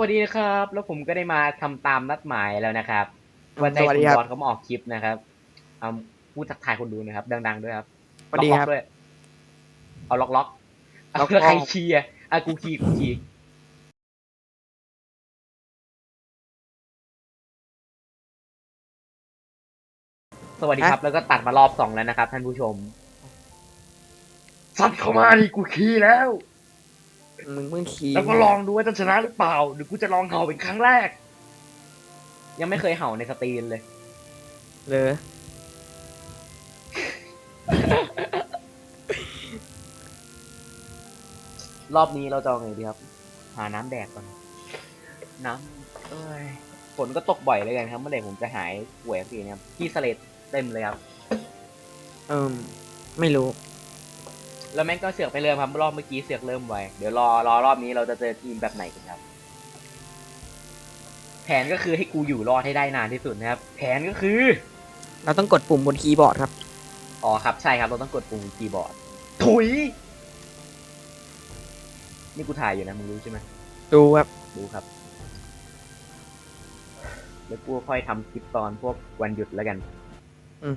วัสดีนะครับ แล้วผมก็ได้มาทำตามนัดหมายแล้วนะครับวันใจสวัสคุดีณครับบอลเขามาออกคลิปนะครับเอาพูดทักทายคนดูนะครับ ดัง ๆ ด้วยครับสวัสดีล็อกครับๆด้วยเอาล็อกล็อกๆเอาล็อกๆแล้วใครคีย์อะอะกูคีย์กูคีย์สวัสดีครับ แล้วก็ตัดมารอบสองแล้วนะครับ ท่านผู้ชมสัตว์เข้ามาดิกูคีย์แล้ว มึงเพิ่งขี่แล้วก็ลองดูว่าจะชนะหรือเปล่าเดี๋ยวกูจะลองเห่าเป็นครั้งแรก ยังไม่เคยเห่าในสตรีมเลย เลยรอบนี้เราจะเอาไงดีครับ หาน้ำแดกก่อนน้ำเอ้ยฝนก็ตกบ่อยเลยกันครับ เมื่อไหร่ผมจะหายป่วยสักทีนะครับที่สเลดเต็มเลยครับ เอิมไม่รู้ แล้วแม่งก็เสือกไปเริ่มครับรอบเมื่อกี้เสือกเริ่มไวเดี๋ยวรอรอรอบนี้เราจะเจอทีมแบบไหนกันครับ แผนก็คือให้กูอยู่รอดให้ได้นานที่สุดนะครับ แผนก็คือเราต้องกดปุ่มบนคีย์บอร์ดครับ อ๋อครับใช่ครับเราต้องกดปุ่มคีย์บอร์ดถุย นี่กูถ่ายอยู่นะมึงรู้ใช่ไหมดูครับรู้ครับ แล้วกูค่อยทำคลิปตอนพวกวันหยุดแล้วกัน อืม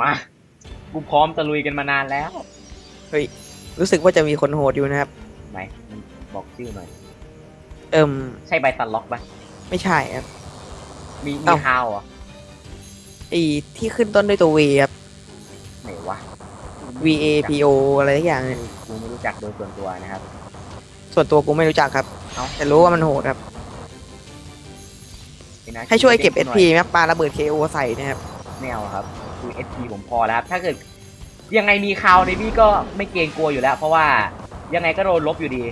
มากูพร้อมจะลุยกันมานานแล้ว เฮ้ย รู้สึกว่าจะมีคนโหดอยู่นะครับ ไหนมึงบอกชื่อหน่อย เอิมใช่ใบตันล็อกปะไม่ใช่ครับ มีมีเอ้า ฮาวเหรอะไอีที่ขึ้นต้นด้วยตัว V ครับ ไหนวะ V A P O อะไรทุกอย่างเนี่ยกูไม่รู้จักโดยส่วนตัวนะครับ ส่วนตัวกูไม่รู้จักครับ เอ้า แต่รู้ว่ามันโหดครับ ไอ้นะให้ช่วยเก็บหน่ SP ไหมครับปาระเบิด KO ใส่นะครับ ไม่เอาครับ คือ SP ผมพอแล้วครับ ถ้าเกิดยังไงมีคาวในพี่ก็ไม่เกรงกลัวอยู่แล้ว เพราะว่ายังไงก็โดนลบอยู่ดี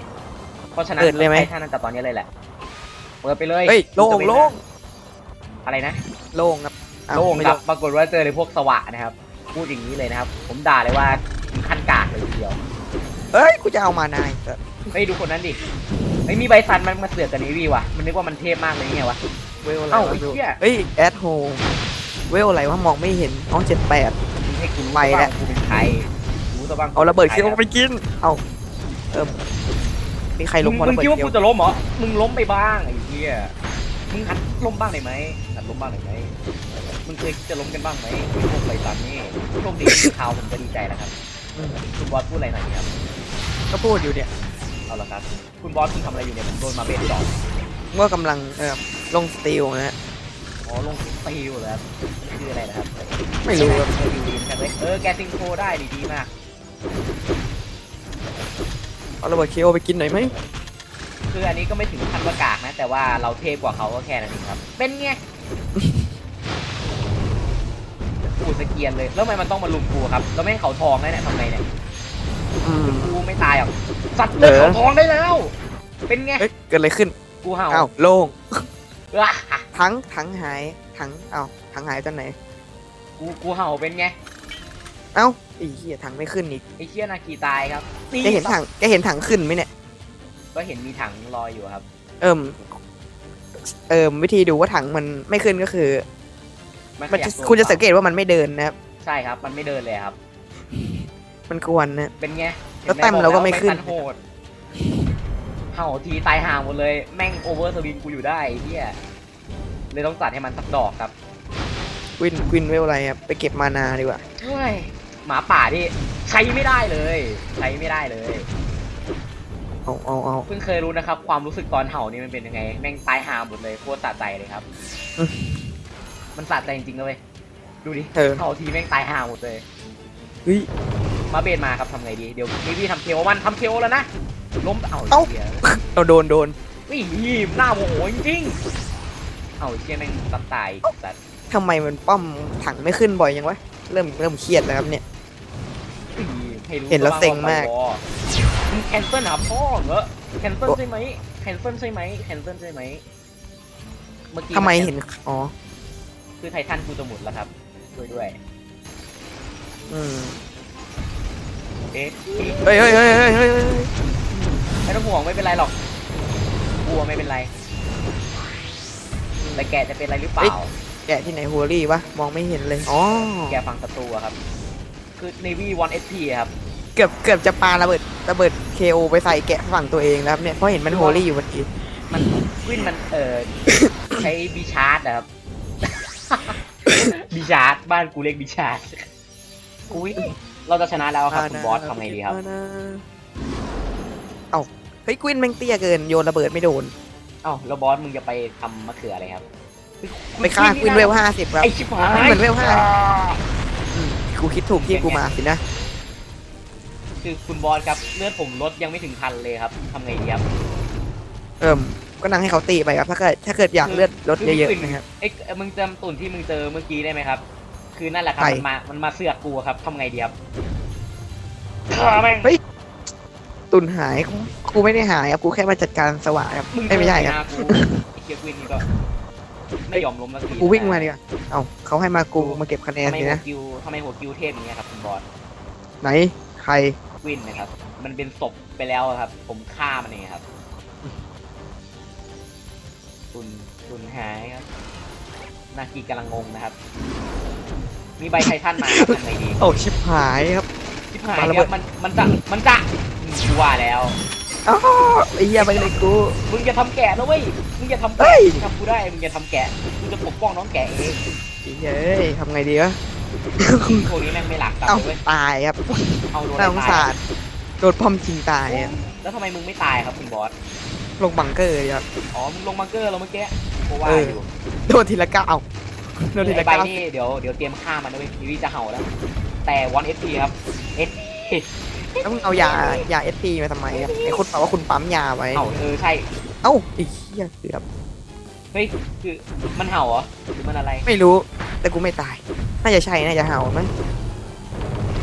เพราะฉะนั้นเปิดเลยไหมให้ท่านนั้นแต่ตอนนี้เลยแหละ เปิดไปเลยเฮ้ยโล่งจะเป็นโล่งอะไรนะ โล่งครับอ้าวโล่งไม่ครับปรากฏว่าเจอในพวกสวะนะครับ พูดอย่างนี้เลยนะครับ ผมด่าเลยว่าถึงขั้นกากเลยทีเดียวเอ้ยกูจะเอามานายแต่เฮ้ยดูคนนั้นดิไม่มีใบซันมันมาเสือกกับนีวีว่ะ มันนึกว่ามันเทพมากเลยไงวะ เวลอะไรเอ้าวะไอ้เหี้ย เฮ้ยแอดโฮ เวลอะไรวะมองไม่เห็นอ๋อเจ็ดแปดมึงให้กูรู้ไปซะแล้บ้าวงกูเป็นใครรู้ซะบ้างเอาระเบิดกูเคี้ยวป็นไปกิน เอาเอิมมีใครล้มมึพองมึระงเบิดคิดว่าเคี้ยกูวจะล้มเหรอ มึงล้มไปบ้างไอ้เหี้ย มึงหัดล้มบ้างได้ไหมหัดล้มบ้างได้ไหมมึงเคยคิดจะล้มกันบ้างไหมพวกใบซันนี่โชคดีที่ข่าวผมก็ดีใจแล้วครับ อืมคุณบอสพูดอะไรหน่อยดีครับ ก็พูดอยู่เนี่ยเอาละครับ คุณบอสคุณทำอะไรอยู่เนี่ยผมโดนมาเบนจอด ว่ากำลังเออลงสตีลนะฮะ อ๋อลงสตีลเหรอครับคืออะไรนะครับไม่รู้ครับเออดีๆกันเลยเออแกซิงโคได้ดีดีมาก เอาระเบิดเคี้ยวไปกินหน่อยไหมคืออันนี้ก็ไม่ถึงขั้นว่ากากนะ แต่ว่าเราเทพกว่าเขาก็แค่นั้นเองครับ เป็นไงกูสเกียนเลย แล้วทำไมมันต้องมาลุมกูครับ แล้วไม่ให้เขาทองได้เนี่ยทำไงเนี่ยอืม กูไม่ตายหรอกสัตว์เลือดเออ เขาทองได้แล้ว เป็นไง เอ้ยเกิดอะไรขึ้นกูเห่าอ้าวโล่ง อะ ทั้งทั้งหายทั้งอ้าวทั้งหายตอนไหน กูกูเห่าเป็นไงเอ้าไอ้เหี้ยถังไม่ขึ้นอีกไอ้เชี่ยนาคีตายครับแกเห็นถังแกเห็นถังขึ้นไหมเนี่ยก็เห็นมีถังลอยอยู่ครับ เอิมเอิมวิธีดูว่าถังมันไม่ขึ้นก็คือมันขยัจะบตัวคุณจะสังเกตว่ามันไม่เดินนะครับ ใช่ครับ มันไม่เดินเลยครับ มันกวนนะ เป็นไงแล้วแต้มเราก็ไม่ขึ้นเห็นหบอกแล้วว่าแม่งตัโหดเห่าทีตายห่างหมดเลย แม่งโอเวอร์สวินกูอยู่ได้ไอ้เฮีย เลยต้องตัดให้มันสักดอกครับวินวินเวลอะไรครับไปเก็บมานาดีกว่าเฮ้ยหมาป่าที่ใช้ไม่ได้เลย ใช้ไม่ได้เลย เอาเอาเอาเพิ่งเคยรู้นะครับ ความรู้สึกตอนเห่านี่มันเป็นยังไง แม่งตายห่างหมดเลยโคตรสะใจเลยครับ อืมมันสะใจจริงๆเลยดูดิเออ เห่าทีแม่งตายห่างหมดเลย เฮ้ย มาเบนมาครับทำไงดี เดี๋ยวนี่พี่ทำเคโอมันทำเคโอแล้วนะล้มเอาเอ้าเหี้ยเราโดนโดน วิ่หน้าโมโหจริงๆ เอาไอ้เชี่ยแม่งตับตายสัตว์ทำไมมันป้อมถังไม่ขึ้นบ่อยยังวะ เริ่มเริ่มเครียดแล้วครับเนี่ยอีให้รู้เห็นแล้วเซ็งมากมึงแคนเซิลหาพ่อเหรอแคนเซิลใช่ไหมแคนเซิลใช่ไหมแคนเซิลใช่ไหมเมื่อกี้ทำไมนเห็น อ๋อ คือไททันกูจะหมดแล้วครับช่วยด้วยอืมเอ๊ะเฮ้ยเฮ้ยเฮ้ยเฮ้ยเฮ้ยเฮ้ยไม่ต้องห่วงไม่เป็นไรหรอกกลัวไม่เป็นไร แต่แกจะเป็นอะไรหรือเปล่า แกะที่ไหนหัวรี่วะ มองไม่เห็นเลยอ๋อแกฟังศัตรูอะครับ คือ Navy 1 SP อะครับ เกือบเกือบจะปาระเบิดระเบิดเคโอไปใส่แกะฝั่งตัวเองแล้วครับเนี่ยเพราะเห็นมันโฮลี่อยู่เมื่อกี้มันวินมันเอ่อใช้บีชาร์ดนะครับบีชาร์ดบ้านกูเรียกบีชาร์ดอุ้ยเราจะชนะแล้วครับคุณบอสทำไงดีครับ เอ้าเฮ้ยกวินแม่งเตี้ยเกินโยนระเบิดไม่โดนเอ้าแล้วบอสมึงจะไปทำมะเขืออะไรครับไปฆ่ากวินเวลห้าสิบครับไอชิบหายเหมือนเวลห้าอืมกูคิดถูกที่กูมาสินะ คือคุณบอสครับเลือดผมลดยังไม่ถึงพันเลยครับทำไงดีครับเอิ่มก็นั่งให้เขาตีไปครับถ้าเกิดถ้าเกิดอยากเลือดลดเยอะๆนะครับเอ้ยมึงจำตุ่นที่มึงเจอเมื่อกี้ได้ไหมครับ คือนั่นแหละครับใครมันมามันมาเสือกกูครับทำไงดีครับฆ่าแม่งเฮ้ย ตุนหายกูกูไม่ได้หายครับกูแค่มาจัดการสว่างครับมึงเอ้ยไม่ใช่ครับเจอหน้ากูไอ้เกียร์วินนี่ก็ไม่ยอมล้มสักทีกูวิ่งมาดีกว่าเอ้าเขาให้มากูมาเก็บคะแนนทำไมสิหัวนะกิวทำไมหัวกิวเทพอย่างเงี้ยครับคุณบอสไหนใครวินนะครับ มันเป็นศพไปแล้วครับ ผมฆ่ามันเองครับตุนตุนหายครับ นาคีกำลังงงนะครับ มีใบไททันมาครับทำไงดี โอ้ชิบหายครับ ชิบหายปาระคเบิรัดบมันมันจะมันจะอืม กูว่าแล้ว อ้าวไอ้เหี้ยไปเลยกู มึงอย่าทำแกะนะเว้ย มึงอย่าทำเฮ้แกะย มึงทำกูได้ มึงอย่าทำแกะกูจะปกป้องน้องแกะเองไอ้เหี้ยเอ้ยทำไงดีวะพวกนี้แม่งไม่หลักกลับเอ้าเลยเว้ย ตายครับเอาโดนน่าสงตาสายรโดนพอมจริงตายอะแล้วทำไมมึงไม่ตายครับคุณบอส ลงบังเกอร์เลยครับ อ๋อ มึงลงบังเกอร์แล้วเมื่อกี้กูว่าเอออ อยู่โดนทีละเก้าโดนทีไอ้ละใบเก้านี่เดี๋ยวเดี๋ยวเตรียมฆ่ามันด้วยยูวี่จะเห่าแล้ว แต่วันเอสพีครับเอส แล้วมึงเอายายาเอสพีมาทำไมครับไอ้คุณบอกว่าคุณปั๊มยาไว้ เห่าเออใช่ เอ้าไอ้เหี้ยเกือบเฮ้ยคือมันเห่าเหรอหรือมันอะไร ไม่รู้ แต่กูไม่ตาย น่าจะใช่น่าจะเห่ามั้ง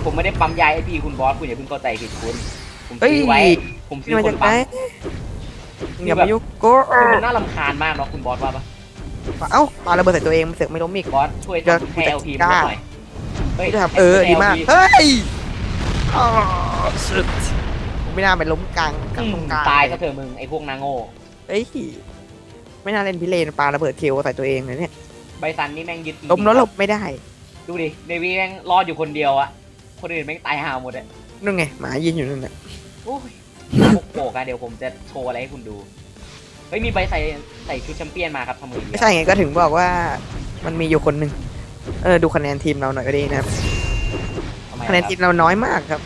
ผมไม่ได้ปั๊มยาเอสพีคุณบอสคุณอย่าเพิ่งเข้าใจผิดคุณผมเฮ้ยซื้อไว้ผมซื้นี่อมาคจากนไหนปั๊มมึงอย่ามายุ่งกูคือมันน่ารำคาญมากเนาะคุณบอสว่าปะเอ้าปาระเบิดใส่ตัวเองมันเสือกไม่ล้มอีก บอสช่วยเดี๋ยวทำให้กูจะเอลพีกมันล้าหน่อยเฮ้ยกูจะทำเออดีมากให้ LP เฮ้ย อ๋อสุดกูไม่น่าไปล้มกลางกลางตรงกลางตายซะเถอะมึงไอ้พวกนางโง่เฮ้ยไม่น่าเล่นพิเรนปาระเบิดเทลใส่ตัวเองเลยเนี่ยใบซันนี่แม่งยึดล้มแล้วหลบไม่ได้ ดูดิเนวีแม่งรอดอยู่คนเดียวอะคนอื่นแม่งตายห่าหมดอะนู่นไงหมายืนอยู่นั่นน่ะโอ้ยโปกโปกอะเดี๋ยวผมจะโชว์อะไรให้คุณดูเฮ้ยมีใบใส่ใส่ชุดแชมเปี้ยนมาครับทำมือดีไม่ใช่ไงก็ถึงบอกว่ามันมีอยู่คนหนึ่งเออดูคะแนนทีมเราหน่อยก็ดีนะครับทำไม คะแนนทีมเราน้อยมากครับ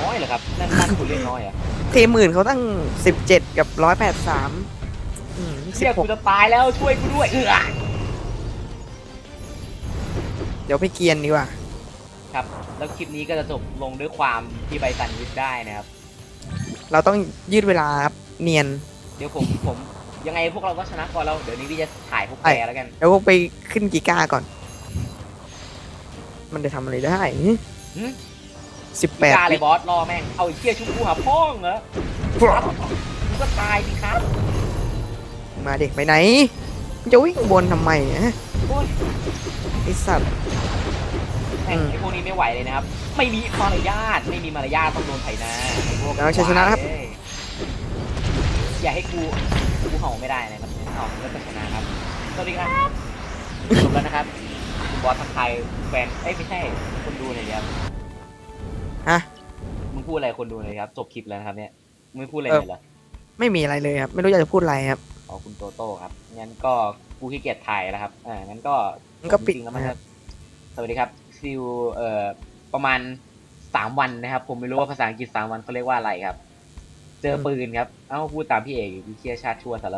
น้อยเหรอครับ นั่นนั่นคุณเรียกน้อยเหรอะทีมอื่นเขาตั้งสิบเจ็ดกับร้อยแปดสามสิเชี่ยบหกูกจะตายแล้วช่วยกูด้วย เออเดี๋ยวไปเกียนดีกว่า ครับ แล้วคลิปนี้ก็จะจบลงด้วยความที่ใบซันยึดได้นะครับ เราต้องยืดเวลาครับเนียน เดี๋ยวผมผมยังไงพวกเราก็ชนะก่อนแล้วเดี๋ยวนี้พี่จะถ่ายพวกแกแล้วกันแล้วไปขึ้นกีก้าก่อน มันจะทำอะไรได้หึ สิบพี่แปดกล้าเลยบอสรอแม่ง เอาไอ้เชี่ยชุบกูหาพ่องเหรอครับมึงก็ตายสิครับมาเด็กไปไหนมึงจะวิ่งบนทำไมฮะโอ้ยไอสัตว์แม่งอืมไอ้พวกนี้ไม่ไหวเลยนะครับ ไม่มีมารยาทไม่มีมารยาทต้องโดนไถนาไอ้พวกแล้วชัยชนะครับ เอ้ยอย่าให้กูกูเห่าไม่ได้นะครับเห่าแล้วก็ชนะครับสวัสดีครับจบแล้วนะครับคุณบอสทักทายแฟนเอ้ยไม่ใช่คน ดูหน่อยดิครับฮะมึงพูดอะไรคนดูหน่อยครับจบคลิปแล้วนะครับเนี่ยมึงไม่พูดอะไรเลยเหรอไม่มีอะไรเลยครับ ไม่รู้อยากจะพูดอะไรครับอ๋อคุณโตโต้ครับงั้นก็กูขี้เกียจถ่ายแล้วครับอ่างั้นก็งั้นก็ปิดจริงๆแล้วมันก็สวัสดีครับซิลเอ่อประมาณสามวันนะครับ ผมไม่รู้ว่าภาษาอังกฤษสามวันเขาเรียกว่าอะไรครับ เจอปืนครับเอ้าพูดตามพี่เอกพี่เชียชาติชั่วสาร